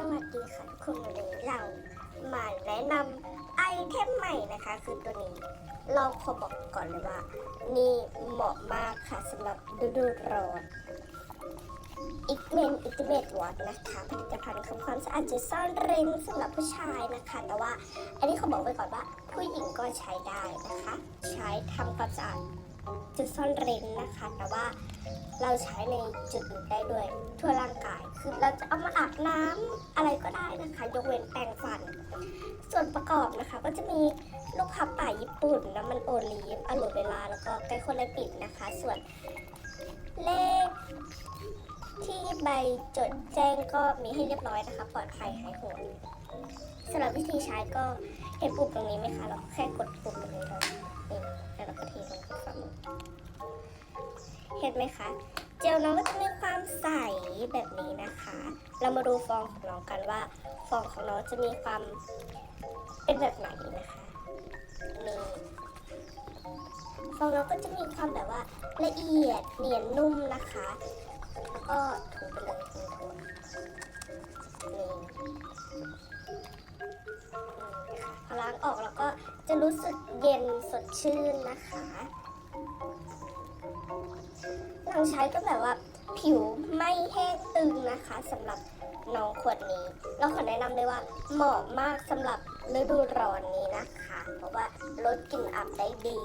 สวัสดีค่ะทุกคนวันนี้เรามาแนะนำไอเทมใหม่นะคะ คือตัวนี้ เราขอบอกก่อนเลยว่า นี่เหมาะมากค่ะสำหรับฤดูร้อนอิกเมนอิติเมตวอตนะคะผลิตภัณฑ์ทำความสะอาดจุดซ่อนเร้นสำหรับผู้ชายนะคะ แต่ว่าอันนี้เขาบอกไว้ก่อนว่า ผู้หญิงก็ใช้ได้นะคะ ใช้ทำความสะอาด จุดซ่อนเร้นนะคะ แต่ว่าเราใช้ในจุดอื่นได้ด้วยทั่วร่างกาย คือเราจะเอามาอาบน้ำอะไรก็ได้นะคะ ยกเว้นแปรงฟัน ส่วนประกอบนะคะ ก็จะมีลูกพับป่าญี่ปุ่นน้ำมันโอลีฟอะโลเวลา แล้วก็ไกโคไลปิดนะคะ ส่วนเลขที่ใบจดแจ้งก็มีให้เรียบร้อยนะคะ ปลอดภัยหายห่วงสำหรับวิธีใช้ก็เห็นปุ่มตรงนี้ไหมคะ เราแค่กดปุ่มตรงนี้ลงนี่แล้ว เห็นไหมคะ เจลน้องก็จะมีความใสแบบนี้นะคะ เรามาดูฟองของน้องกันว่า ฟองของน้องจะมีความเป็นแบบไหนนะคะนี่ฟองน้องก็จะมีความแบบว่าละเอียดเนียนนุ่มนะคะ แล้วก็ถูไปเลยถูถูนี่นี่ค่ะพอล้างออกแล้วก็จะรู้สึกเย็นสดชื่นนะคะ ลองใช้ก็แบบว่าผิวไม่แห้งตึงนะคะสำหรับน้องขวดนี้ เราขอแนะนำเลยว่าเหมาะมากสำหรับฤดูร้อนนี้นะคะ เพราะว่าลดกลิ่นอับได้ดี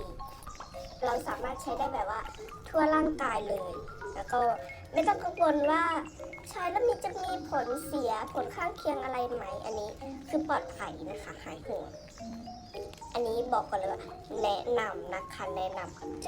เราสามารถใช้ได้แบบว่า ทั่วร่างกายเลย แล้วก็ไม่ต้องกังวลว่าใช้แล้วมีจะมีผลเสียผลข้างเคียงอะไรไหม อันนี้คือปลอดภัยนะคะหายห่วงอันนี้บอกก่อนเลยว่าแนะนำนะคะแนะนำ